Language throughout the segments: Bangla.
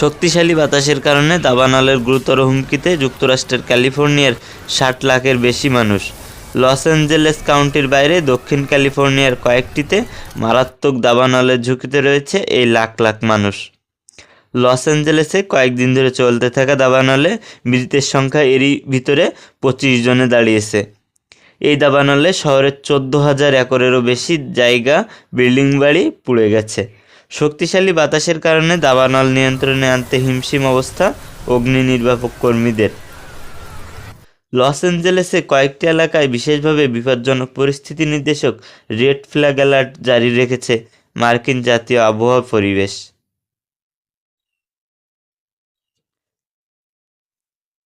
শক্তিশালী বাতাসের কারণে দাবানলের গুরুতর হুমকিতে যুক্তরাষ্ট্রের ক্যালিফোর্নিয়ার ষাট লাখের বেশি মানুষ। লস অ্যাঞ্জেলেস কাউন্টির বাইরে দক্ষিণ ক্যালিফোর্নিয়ার কয়েকটিতে মারাত্মক দাবানলের ঝুঁকিতে রয়েছে এই লাখ লাখ মানুষ। লস অ্যাঞ্জেলেসে কয়েকদিন ধরে চলতে থাকা দাবানলে মৃতের সংখ্যা এরই ভিতরে পঁচিশ জনে দাঁড়িয়েছে। এই দাবানলে শহরের চোদ্দ হাজার একরেরও বেশি জায়গা, বিল্ডিং বাড়ি পুড়ে গেছে। শক্তিশালী বাতাসের কারণে দাবানল নিয়ন্ত্রণে আনতে হিমশিম অবস্থা অগ্নি নির্বাপক কর্মীদের। লস অ্যাঞ্জেলেসে কয়েকটি এলাকায় বিশেষভাবে বিপজ্জনক পরিস্থিতি নির্দেশক রেড ফ্ল্যাগ অ্যালার্ট জারি রেখেছে মার্কিন জাতীয় আবহাওয়া পরিবেশ।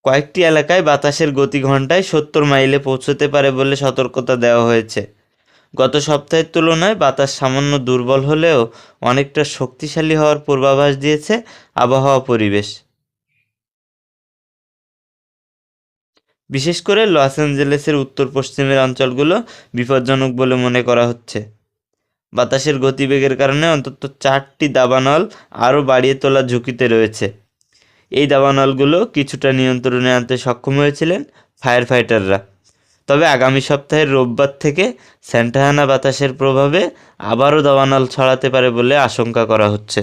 কয়েকটি এলাকায় বাতাসের গতি ঘন্টায় সত্তর মাইলে পৌঁছতে পারে বলে সতর্কতা দেওয়া হয়েছে। গত সপ্তাহের তুলনায় বাতাস সামান্য দুর্বল হলেও অনেকটা শক্তিশালী হওয়ার পূর্বাভাস দিয়েছে আবহাওয়া পরিবেশ। বিশেষ করে লস অ্যাঞ্জেলেসের উত্তর পশ্চিমের অঞ্চলগুলো বিপজ্জনক বলে মনে করা হচ্ছে। বাতাসের গতিবেগের কারণে অন্তত চারটি দাবানল আরও বাড়িয়ে তোলার ঝুঁকিতে রয়েছে। এই দাবানলগুলো কিছুটা নিয়ন্ত্রণে আনতে সক্ষম হয়েছিলেন ফায়ার ফাইটাররা তবে আগামী সপ্তাহের রোববার থেকে স্যান্টাহানা বাতাসের প্রভাবে আবারও দাবানল ছড়াতে পারে বলে আশঙ্কা করা হচ্ছে।